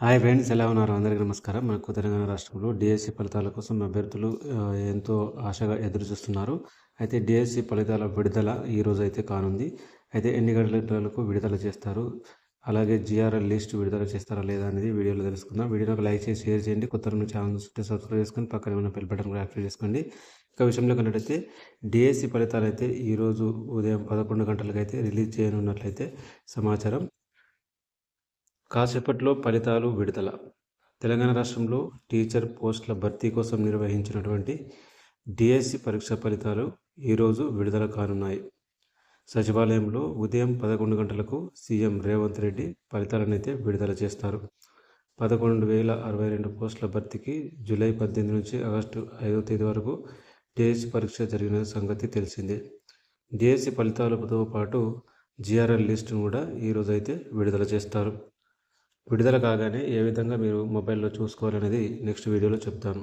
Hi friends ఎలా ఉన్నారు? అందరికీ నమస్కారం. మనకు తెలంగాణ రాష్ట్రంలో డిఎస్సి ఫలితాల కోసం అభ్యర్థులు ఎంతో ఆశగా ఎదురు చూస్తున్నారు. అయితే డిఎస్సి ఫలితాల విడుదల ఈరోజు అయితే కానుంది. అయితే ఎన్ని గంటలకు విడుదల చేస్తారు? అలాగే జిఆర్ఎల్ లిస్ట్ విడుదల చేస్తారా లేదా అనేది వీడియోలో తెలుసుకుందాం. వీడియోకి లైక్ చేసి షేర్ చేయండి. కొత్త నుంచి ఛానల్ సబ్స్క్రైబ్ చేసుకొని పక్కన ఉన్న బెల్ బటన్ కూడా యాక్టివ్ చేసుకోండి. ఇక విషయంలో కన్నట్టయితే డిఎస్సి ఫలితాలు అయితే ఈరోజు ఉదయం పదకొండు గంటలకు అయితే రిలీజ్ చేయనున్నట్లయితే సమాచారం. కాసేపట్లో ఫలితాలు విడుదల. తెలంగాణ రాష్ట్రంలో టీచర్ పోస్టుల భర్తీ కోసం నిర్వహించినటువంటి డిఎస్సి పరీక్ష ఫలితాలు ఈరోజు విడుదల కానున్నాయి. సచివాలయంలో ఉదయం పదకొండు గంటలకు సీఎం రేవంత్ రెడ్డి ఫలితాలనైతే విడుదల చేస్తారు. పదకొండు వేల అరవై రెండు పోస్టుల భర్తీకి జూలై పద్దెనిమిది నుంచి ఆగస్టు ఐదో తేదీ వరకు డిఎస్సి పరీక్ష జరిగిన సంగతి తెలిసిందే. డిఎస్సి ఫలితాలతో పాటు జిఆర్ఎల్ లిస్టును కూడా ఈరోజైతే అయితే విడుదల చేస్తారు. విడుదల కాగానే ఏ విధంగా మీరు మొబైల్లో చూసుకోవాలనేది నెక్స్ట్ వీడియోలో చెప్తాను.